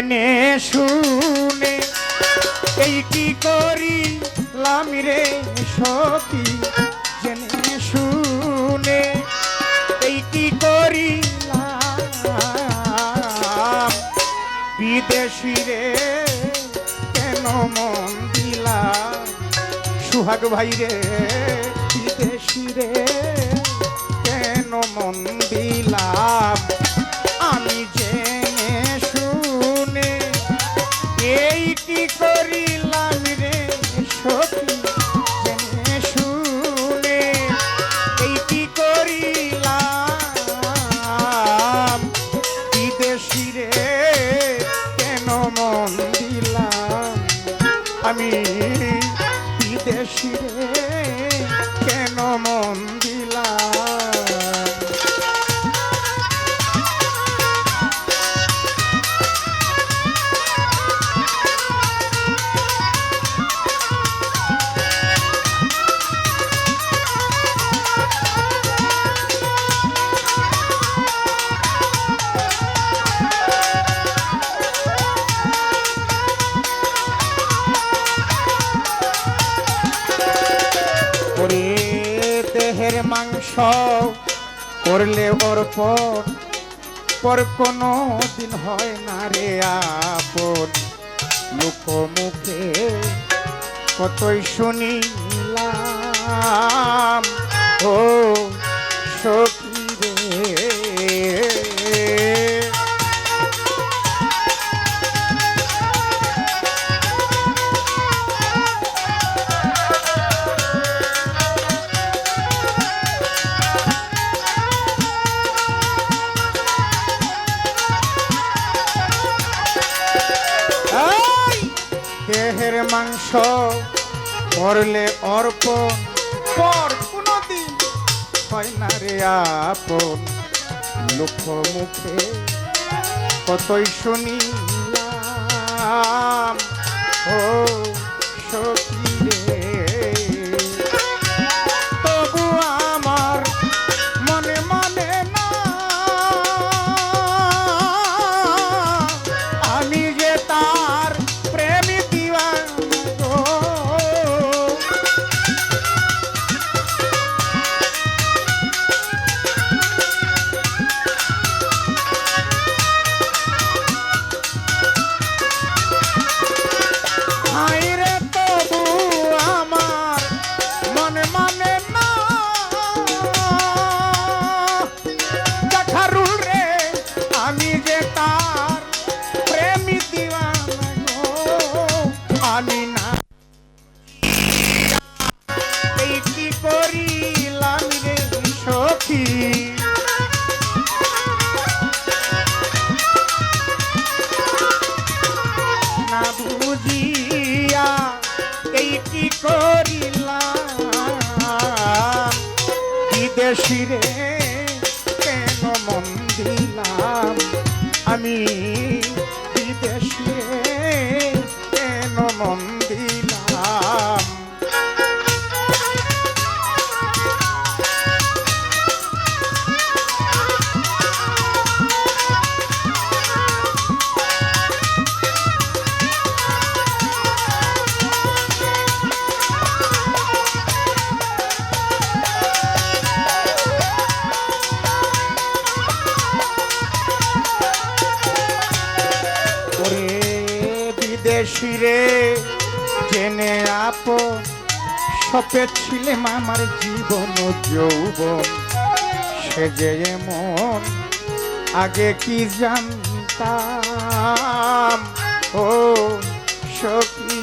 জেনে শুনে, এই কি করি লামিরে সখী জেনে শুনে, এই কি করি বিদেশি রে, কেন মন দিলাম সুহাগ ভাই রে, বিদেশি রে। মাংস করলে অর্পণ, পর কোনো দিন হয় না রে আপন। লোক মুখে কতই শুনিলাম, ও সখী করলে অর্পণ পর কোনদিন হয় না রে আপন। লোক মুখে কতই শুনি ও সখী বিদেশি রে কেন মন দিলাম? আমি বিদেশে কেন মন রে জেনে আপ সপে ছিলে আমার জীবন যৌব যৌবন। সে যে মন আগে কি জানতাম? ও সখী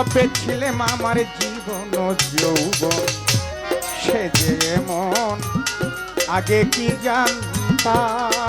সপে ছিলাম আমার জীবন যৌব সে যে মন আগে কি জানতাম?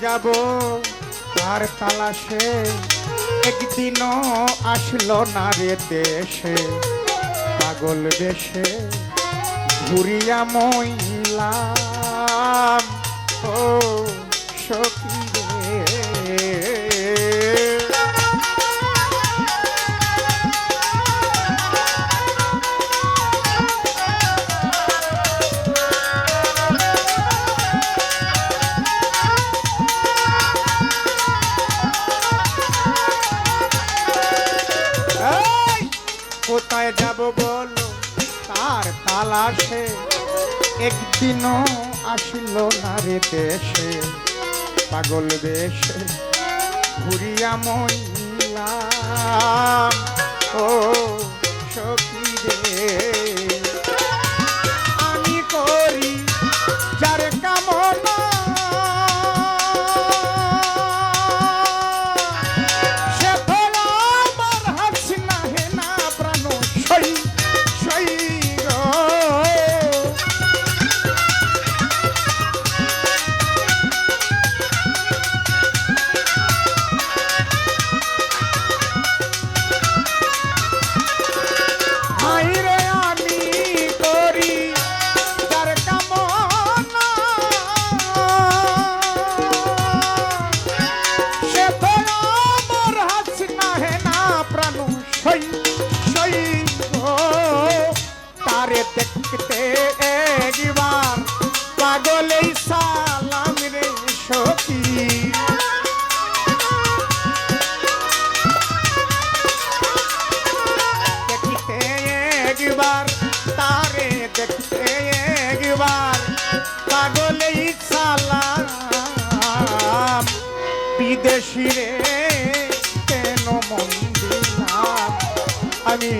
যাব তার তালাশে। একদিনও আসলো না রে দেশে। পাগল দেশে ঘুরিয়া মহিলা ও সখী। একদিনও আসিল না রে দেশে পাগল দেশে ঘুরিয়া মহিলা ও সখী রে। বিদেশি রে কেন মন্দির আমি